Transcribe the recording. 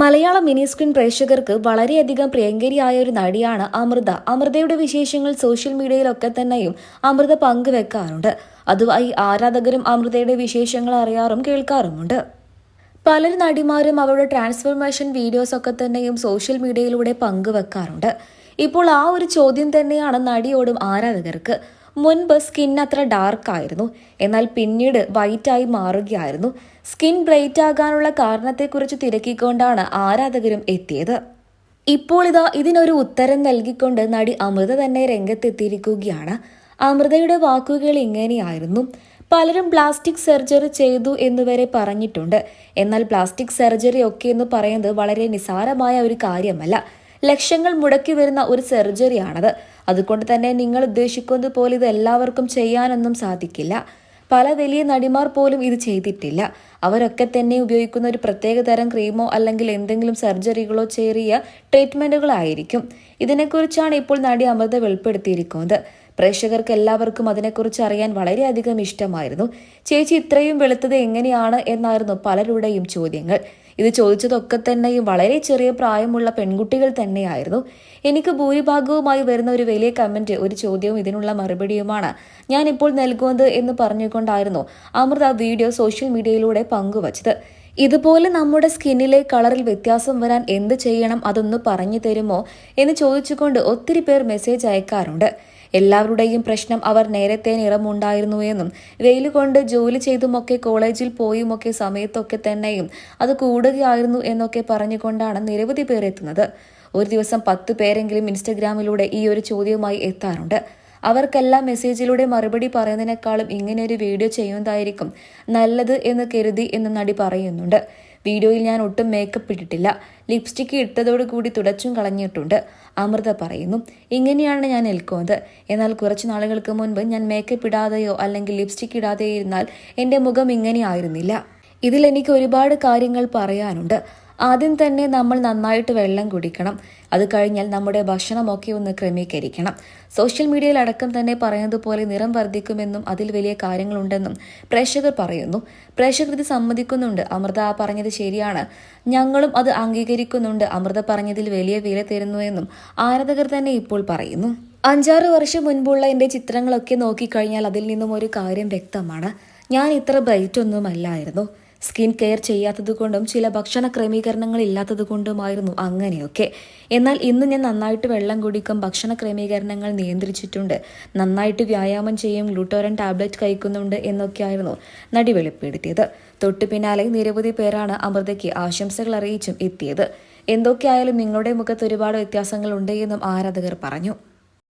മലയാള mini screen പ്രേക്ഷകർക്ക് വളരെയധികം പ്രിയങ്കരിയായ ഒരു നടിയാണ് അമൃത. അമൃതയുടെ വിശേഷങ്ങൾ സോഷ്യൽ മീഡിയയിലൊക്കെ തന്നെയും അമൃത പങ്കുവെക്കാറുണ്ട്. അതുമായി ആരാധകരും അമൃതയുടെ വിശേഷങ്ങൾ അറിയാറും കേൾക്കാറുമുണ്ട്. പല നടിമാരും അവരുടെ ട്രാൻസ്ഫോർമേഷൻ വീഡിയോസ് ഒക്കെ തന്നെയും സോഷ്യൽ മീഡിയയിലൂടെ പങ്കുവെക്കാറുണ്ട്. ഇപ്പോൾ ആ ഒരു ചോദ്യം തന്നെയാണ് നടിയോടും ആരാധകർക്ക്. മുൻപ് സ്കിൻ അത്ര ഡാർക്ക് ആയിരുന്നു. എന്നാൽ പിന്നീട് വൈറ്റായി മാറുകയായിരുന്നു. സ്കിൻ ബ്രൈറ്റ് ആകാനുള്ള കാരണത്തെക്കുറിച്ച് തിരക്കിക്കൊണ്ടാണ് ആരാധകരും എത്തിയത്. ഇപ്പോൾ ഇതാ ഇതിനൊരു ഉത്തരം നൽകിക്കൊണ്ട് നടി അമൃത തന്നെ രംഗത്തെത്തിയിരിക്കുകയാണ്. അമൃതയുടെ വാക്കുകൾ ഇങ്ങനെയായിരുന്നു. പലരും പ്ലാസ്റ്റിക് സർജറി ചെയ്തു എന്നുവരെ പറഞ്ഞിട്ടുണ്ട്. എന്നാൽ പ്ലാസ്റ്റിക് സർജറി ഒക്കെ എന്ന് പറയുന്നത് വളരെ നിസാരമായ ഒരു കാര്യമല്ല. ലക്ഷങ്ങൾ മുടക്കി വരുന്ന ഒരു സർജറിയാണത്. അതുകൊണ്ട് തന്നെ നിങ്ങൾ ഉദ്ദേശിക്കുന്നത് പോലെ ഇത് എല്ലാവർക്കും ചെയ്യാനൊന്നും സാധിക്കില്ല. പല വലിയ നടിമാർ പോലും ഇത് ചെയ്തിട്ടില്ല. അവരൊക്കെ തന്നെ ഉപയോഗിക്കുന്ന ഒരു പ്രത്യേക തരം ക്രീമോ അല്ലെങ്കിൽ എന്തെങ്കിലും സർജറികളോ ചെറിയ ട്രീറ്റ്മെന്റുകളായിരിക്കും ഇതിനെക്കുറിച്ചാണ് ഇപ്പോൾ നടി അമൃത വെളിപ്പെടുത്തിയിരിക്കുന്നത്. പ്രേക്ഷകർക്ക് എല്ലാവർക്കും അതിനെക്കുറിച്ച് അറിയാൻ വളരെയധികം ഇഷ്ടമായിരുന്നു. ചേച്ചി ഇത്രയും വെളുത്തത് എങ്ങനെയാണ് എന്നായിരുന്നു പലരുടെയും ചോദ്യങ്ങൾ. ഇത് ചോദിച്ചതൊക്കെ തന്നെയും വളരെ ചെറിയ പ്രായമുള്ള പെൺകുട്ടികൾ തന്നെയായിരുന്നു. എനിക്ക് ഭൂരിഭാഗവുമായി വരുന്ന ഒരു വലിയ കമന്റ് ഒരു ചോദ്യവും ഇതിനുള്ള മറുപടിയുമാണ് ഞാൻ ഇപ്പോൾ നൽകുന്നത് എന്ന് പറഞ്ഞുകൊണ്ടായിരുന്നു അമൃത വീഡിയോ സോഷ്യൽ മീഡിയയിലൂടെ പങ്കുവച്ചത്. ഇതുപോലെ നമ്മുടെ സ്കിന്നിലെ കളറിൽ വ്യത്യാസം വരാൻ എന്ത് ചെയ്യണം അതൊന്ന് പറഞ്ഞു തരുമോ എന്ന് ചോദിച്ചുകൊണ്ട് ഒത്തിരി പേർ മെസ്സേജ് അയക്കാറുണ്ട്. എല്ലാവരുടെയും പ്രശ്നം അവർ നേരത്തെ നിറമുണ്ടായിരുന്നു എന്നും വെയിൽ കൊണ്ട് ജോലി ചെയ്തുമൊക്കെ കോളേജിൽ പോയുമൊക്കെ സമയത്തൊക്കെ തന്നെയും അത് കൂടുകയായിരുന്നു എന്നൊക്കെ പറഞ്ഞുകൊണ്ടാണ് നിരവധി പേർ എത്തുന്നത്. ഒരു ദിവസം പത്ത് പേരെങ്കിലും ഇൻസ്റ്റഗ്രാമിലൂടെ ഈ ഒരു ചോദ്യവുമായി എത്താറുണ്ട്. അവർക്കെല്ലാം മെസ്സേജിലൂടെ മറുപടി പറയുന്നതിനേക്കാളും ഇങ്ങനെ ഒരു വീഡിയോ ചെയ്യുന്നതായിരിക്കും നല്ലത് എന്ന് കരുതി എന്ന് നടി പറയുന്നുണ്ട്. വീഡിയോയിൽ ഞാൻ ഒട്ടും മേക്കപ്പ് ഇട്ടിട്ടില്ല. ലിപ്സ്റ്റിക്ക് ഇട്ടതോടുകൂടി തുടച്ചും കളഞ്ഞിട്ടുണ്ട്. അമൃത പറയുന്നു ഇങ്ങനെയാണ് ഞാൻ നിൽക്കുന്നത് എന്നാൽ കുറച്ച് നാളുകൾക്ക് മുൻപ് ഞാൻ മേക്കപ്പ് ഇടാതെയോ അല്ലെങ്കിൽ ലിപ്സ്റ്റിക് ഇടാതെയോ ഇരുന്നാൽ എന്റെ മുഖം ഇങ്ങനെയായിരുന്നില്ല ഇതിൽ എനിക്ക് ഒരുപാട് കാര്യങ്ങൾ പറയാനുണ്ട്. ആദ്യം തന്നെ നമ്മൾ നന്നായിട്ട് വെള്ളം കുടിക്കണം. അത് കഴിഞ്ഞാൽ നമ്മുടെ ഭക്ഷണമൊക്കെ ഒന്ന് ക്രമീകരിക്കണം. സോഷ്യൽ മീഡിയയിൽ അടക്കം തന്നെ പറയുന്നത് പോലെ നിറം വർദ്ധിക്കുമെന്നും അതിൽ വലിയ കാര്യങ്ങളുണ്ടെന്നും പ്രേക്ഷകർ പറയുന്നു. പ്രേക്ഷകർ ഇത് സമ്മതിക്കുന്നുണ്ട്. അമൃത പറഞ്ഞത് ശരിയാണ്. ഞങ്ങളും അത് അംഗീകരിക്കുന്നുണ്ട്. അമൃത പറഞ്ഞതിൽ വലിയ വില തരുന്നു എന്നും ആരാധകർ തന്നെ ഇപ്പോൾ പറയുന്നു. അഞ്ചാറ് വർഷം മുൻപുള്ള എന്റെ ചിത്രങ്ങളൊക്കെ നോക്കിക്കഴിഞ്ഞാൽ അതിൽ നിന്നും ഒരു കാര്യം വ്യക്തമാണ്. ഞാൻ ഇത്ര ബ്രൈറ്റ് ഒന്നുമല്ലായിരുന്നു. സ്കിൻ കെയർ ചെയ്യാത്തതുകൊണ്ടും ചില ഭക്ഷണ ക്രമീകരണങ്ങൾ ഇല്ലാത്തത് കൊണ്ടുമായിരുന്നു അങ്ങനെയൊക്കെ. എന്നാൽ ഇന്ന് ഞാൻ നന്നായിട്ട് വെള്ളം കുടിക്കും ഭക്ഷണ ക്രമീകരണങ്ങൾ നിയന്ത്രിച്ചിട്ടുണ്ട് നന്നായിട്ട് വ്യായാമം ചെയ്യും ഗ്ലൂട്ടോറൻ ടാബ്ലറ്റ് കഴിക്കുന്നുണ്ട് എന്നൊക്കെയായിരുന്നു നടി വെളിപ്പെടുത്തിയത്. തൊട്ടു പിന്നാലെ നിരവധി പേരാണ് അമൃതയ്ക്ക് ആശംസകൾ അറിയിച്ചും എത്തിയത്. എന്തൊക്കെയായാലും നിങ്ങളുടെ മുഖത്ത് ഒരുപാട് വ്യത്യാസങ്ങൾ ഉണ്ട് എന്നും ആരാധകർ പറഞ്ഞു.